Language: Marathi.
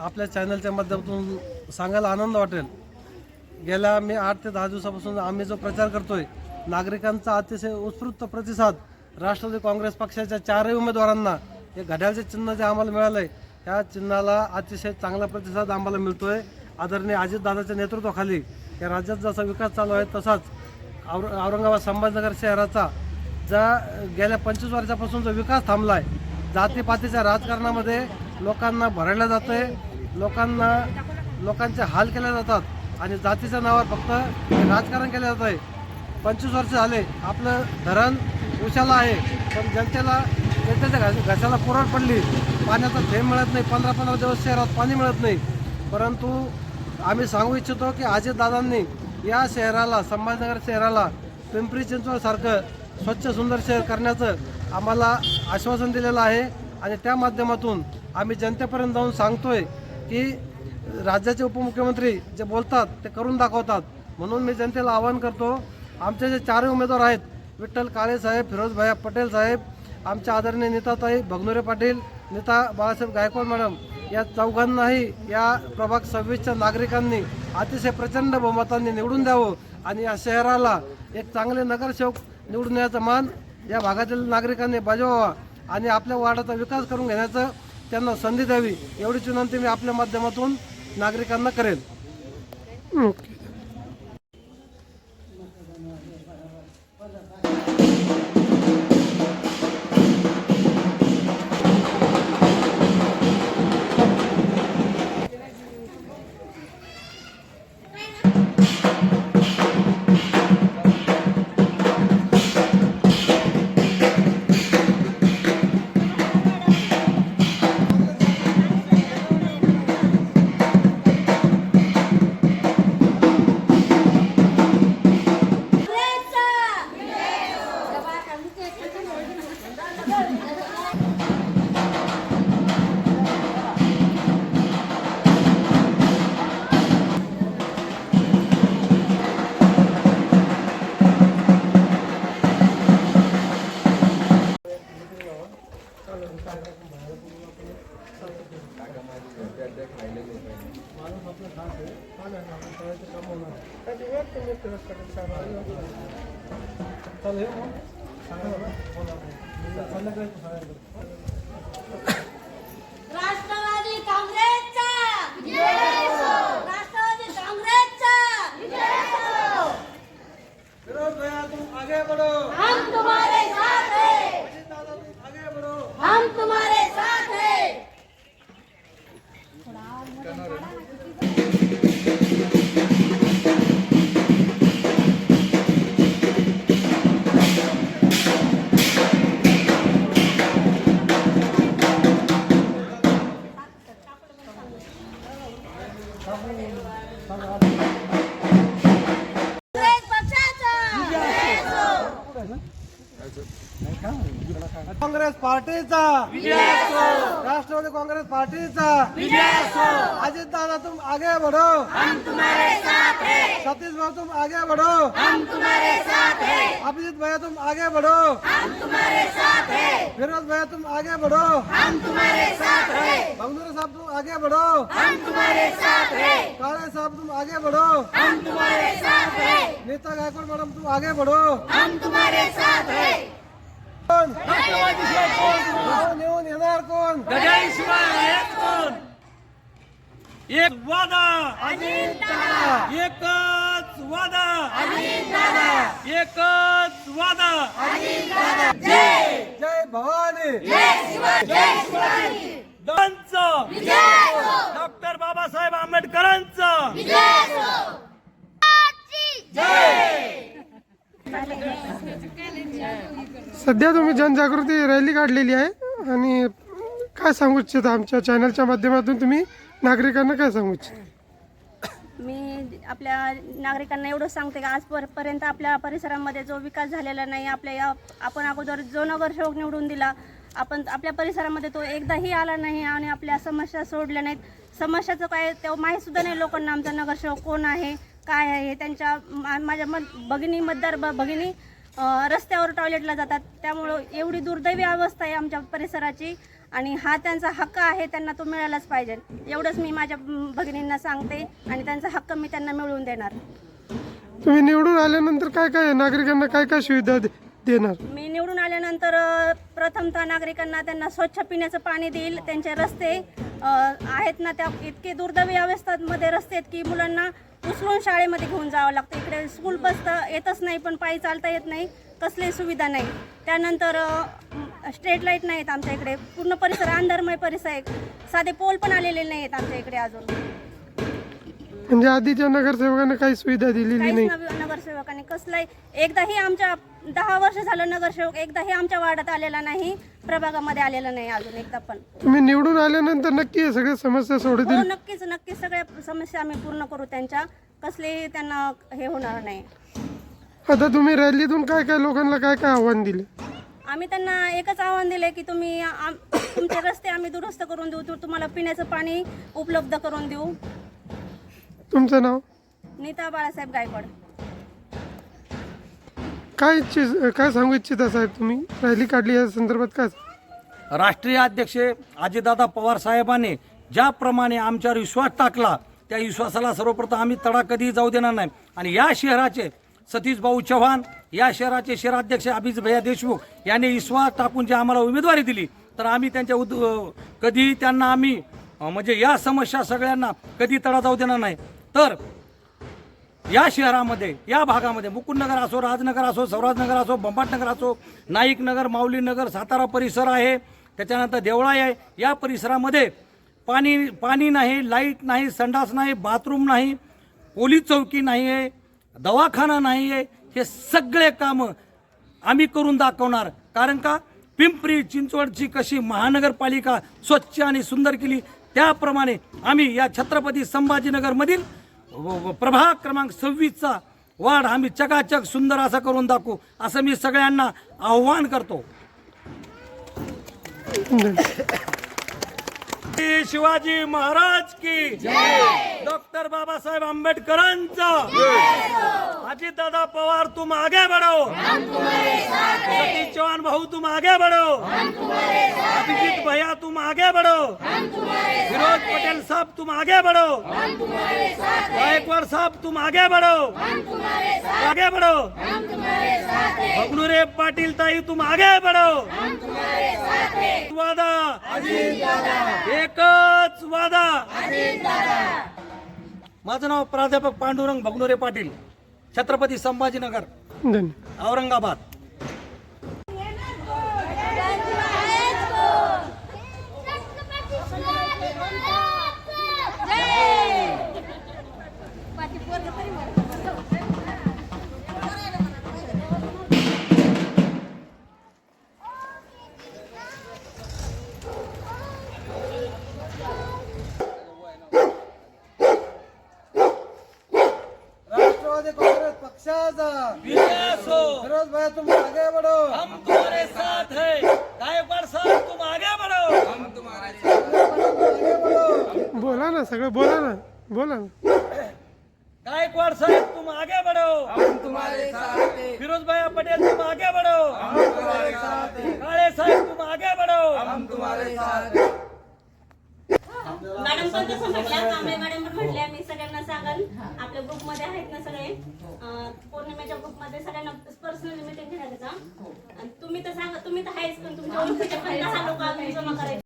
आपल्या चॅनलच्या माध्यमातून सांगायला आनंद वाटेल. गेल्या मी आठ ते दहा दिवसापासून आम्ही जो प्रचार करतोय नागरिकांचा अतिशय उत्स्फूर्त प्रतिसाद राष्ट्रवादी काँग्रेस पक्षाच्या चारही उमेदवारांना हे घड्याळचे चिन्ह जे आम्हाला मिळालं आहे त्या चिन्हाला अतिशय चांगला प्रतिसाद आम्हाला मिळतोय. आदरणीय अजितदादाच्या नेतृत्वाखाली या राज्यात जसा विकास चालू आहे तसाच और औरंगाबाद संभाजीनगर शहराचा ज्या गेल्या पंचवीस वर्षापासून जो विकास थांबला आहे जातीपातीच्या राजकारणामध्ये लोकांना भरडलं जातं आहे लोकांना लोकांचे हाल केले जातात आणि जातीच्या नावावर फक्त राजकारण केलं जात आहे. पंचवीस वर्ष झाले आपलं धरण उशाला आहे पण जनतेला जनतेच्या घशाला पुरड पडली. पाण्याचा थेंब मिळत नाही पंधरा पंधरा दिवस शहरात पाणी मिळत नाही. परंतु आम्ही सांगू इच्छितो की अजितदादांनी या शहराला संभाजीनगर शहराला पिंपरी चिंचवडसारखं स्वच्छ सुंदर शहर करण्याचं आम्हाला आश्वासन दिलेलं आहे. आणि त्या माध्यमातून आम्ही जनतेपर्यंत जाऊन सांगतोय की राज्याचे उपमुख्यमंत्री जे बोलतात ते करून दाखवतात. म्हणून मी जनतेला आवाहन करतो आमचे जे चारही उमेदवार आहेत विठ्ठल काळे साहेब फिरोज पटेल साहेब आमच्या आदरणीय नेताताई भगनुरे पाटील नेता बाळासाहेब गायकवाड मॅडम या चौघांनाही या प्रभाग सव्वीसच्या नागरिकांनी अतिशय प्रचंड बहुमतांनी निवडून द्यावं आणि या शहराला एक चांगले नगरसेवक निवडून येण्याचा मान या भागातील नागरिकांनी बजावावा आणि आपल्या वार्डाचा विकास करून घेण्याचं त्यांना संधी द्यावी एवढीच विनंती मी आपल्या माध्यमातून नागरिकांना करेल. ओके. राष्ट्रवादी काँग्रेसचा! राष्ट्रवादी काँग्रेसचा! फिरोज भैया तुम आगे बढ़ो. हम तुम्हारे पार्टीचा. राष्ट्रवादी काँग्रेस पार्टीचा. अजित दादा तुम आगे बढ़ो सतीश भाऊ तुम आगे बढ़ो हम अभिजीत भैया तुम आगे बढ़ो हम फिरोज भैया तुम आगे बढ़ो हम साहब तुम आगे बढ़ो काले साहब तुम आगे बढ़ो नीता गायकवाड मैडम तुम आगे बढ़ो हम तुम्हारे साथ हैं कोण? कोण येऊन येणार कोण? एक वादा. एकच वादा. एकच वादा. जय भवानी. डॉक्टर बाबासाहेब आंबेडकरांचं. सध्या तुम्ही जनजागृती रॅली काढलेली आहे आणि काय सांगू इच्छिता? आमच्या चॅनलच्या माध्यमातून तुम्ही नागरिकांना काय सांगू इच्छिता? मी आपल्या नागरिकांना एवढं सांगते की आजपर्यंत आपल्या परिसरामध्ये जो विकास झालेला नाही आपल्या या आपण अगोदर जो नगरसेवक निवडून दिला आपण आपल्या परिसरामध्ये तो एकदाही आला नाही आणि आपल्या समस्या सोडल्या नाहीत. समस्याचं काय ते माहीत सुद्धा नाही लोकांना आमचा नगरसेवक कोण आहे काय आहे हे त्यांच्या मा- माझ्या मत भगिनी मतदार ब- भगिनी रस्त्यावर टॉयलेटला जातात. त्यामुळं एवढी दुर्दैवी अवस्था आहे आमच्या परिसराची. आणि हा त्यांचा हक्क आहे त्यांना तो मिळालाच पाहिजे. एवढंच मी माझ्या भगिनींना सांगते आणि त्यांचा हक्क मी त्यांना मिळवून देणार. तुम्ही निवडून आल्यानंतर काय काय नागरिकांना काय काय सुविधा देणार? मी निवडून आल्यानंतर प्रथमतः नागरिकांना त्यांना स्वच्छ पिण्याचं पाणी देईल. त्यांचे रस्ते आहेत ना त्या इतके दुर्दैवी अवस्थांमध्ये रस्ते आहेत की मुलांना उचलून शाळेमध्ये घेऊन जावं लागतं. इकडे स्कूल बस तर येतच नाही पण पायी चालता येत नाही. कसलीही सुविधा नाही. त्यानंतर स्ट्रेट स्ट्रीट लाइट नाहीत आमच्या इकडे. पूर्ण परिसर अंधारमय परिसर आहे. साधे पोल पण आलेले नाही आहेत आमच्या इकडे अजून. म्हणजे आधीच्या नगरसेवकांना काही सुविधा दिलेली काहीच नाही. नवी नगरसेवकांनी कसलाही एकदाही आमच्या दहा वर्ष झालं नगरसेवक एकदाही आमच्या वार्डात आलेला नाही प्रभागामध्ये आलेला नाही अजून एकदा पण. तुम्ही निवडून आल्यानंतर नक्की सगळ्या समस्या हो सोडतील नक्कीच नक्कीच सगळ्या समस्या आम्ही पूर्ण करू त्यांच्या. कसलेही त्यांना हे होणार नाही. आता तुम्ही रॅलीतून काय काय लोकांना काय काय आव्हान दिले? आम्ही त्यांना एकच आव्हान दिले की तुम्ही आम- तुमचे रस्ते आम्ही दुरुस्त करून देऊ तु- तुम्हाला पिण्याचं पाणी उपलब्ध करून देऊ. तुमचं नाव? नीता बाळासाहेब गायकवाड. काय इच्छित काय सांगू इच्छिता साहेब तुम्ही? रॅली काढली या संदर्भात काय? राष्ट्रीय अध्यक्ष अजितदादा पवार साहेबांनी ज्याप्रमाणे आमच्यावर विश्वास टाकला त्या विश्वासाला सर्वप्रथम आम्ही तडा कधी जाऊ देणार नाही. आणि या शहराचे सतीश भाऊ चव्हाण या शहराचे शहराध्यक्ष अभिज भैया देशमुख यांनी विश्वास टाकून जे आम्हाला उमेदवारी दिली तर आम्ही त्यांच्या उद कधी त्यांना आम्ही अं, म्हणजे या समस्या सगळ्यांना कधी तडा जाऊ देणार नाही. तर या शहरामध्ये या भागामध्ये मुकुंदनगर असो राजनगर असो सौराजनगर असो बंबाटनगर असो नाईकनगर माऊलीनगर सातारा परिसर आहे त्याच्यानंतर देवळाई आहे या परिसरामध्ये पाणी पाणी नाही लाइट नाही संडास नाही बाथरूम नाही पोलीस चौकी नाही आहे दवाखाना नाही आहे हे सगळे कामं आम्ही करून दाखवणार. कारण का? पिंपरी चिंचवडची कशी महानगरपालिका स्वच्छ आणि सुंदर केली त्याप्रमाणे आम्ही या छत्रपती संभाजीनगरमधील प्रभाग क्रमांक सव्वीसचा वाढ आम्ही चकाचक सुंदर असा करून दाखवू असं मी सगळ्यांना आव्हान करतो. शिवाजी महाराज की डॉक्टर बाबासाहेब आंबेडकरांचा! अजितदादा पवार तुम आगे बढ़ो। सतीश चौहान भाऊ तुम आगे बढ़ो। अभिजीत भैया तुम आगे बढ़ो। फिरोज पटेल साहब तुम आगे बढ़ो। गायकवाड़ साहब तुम आगे बढ़ो। आगे बढ़ो। भगनुरे पाटील ताई तुम आगे बढ़ो। वादा। एकच वादा। माझं नाव प्राध्यापक पांडुरंग भगनुरे पाटील. छत्रपती संभाजीनगर औरंगाबाद. पक्षाचा फिरोज भाई तुम आगे बढ़ो. हम तुम्हारे साथ है. गायकवाड़ साहब तुम आगे बढ़ो. बोला ना सगळं बोला ना. बोला ना. गायकवाड़ साहब तुम आगे बढ़ो. हम तुम्हारे साथ फिरोज भाई पटेल तुम आगे बढ़ो. हम तुम्हारे साथ काळे साहेब तुम आगे बढ़ो. हम मॅडम पण तसं म्हटल्या कांबळे मॅडम पण म्हटल्या मी सगळ्यांना सांगाल आपल्या ग्रुपमध्ये आहेत ना सगळे. अं, पौर्णिमेच्या ग्रुपमध्ये सगळ्यांना पर्सनली मिटिंग घेण्याचा आणि तुम्ही तर सांगा तुम्ही तर आहेच पण तुमच्या ओळखीचे लोक आम्ही जमा करायचे.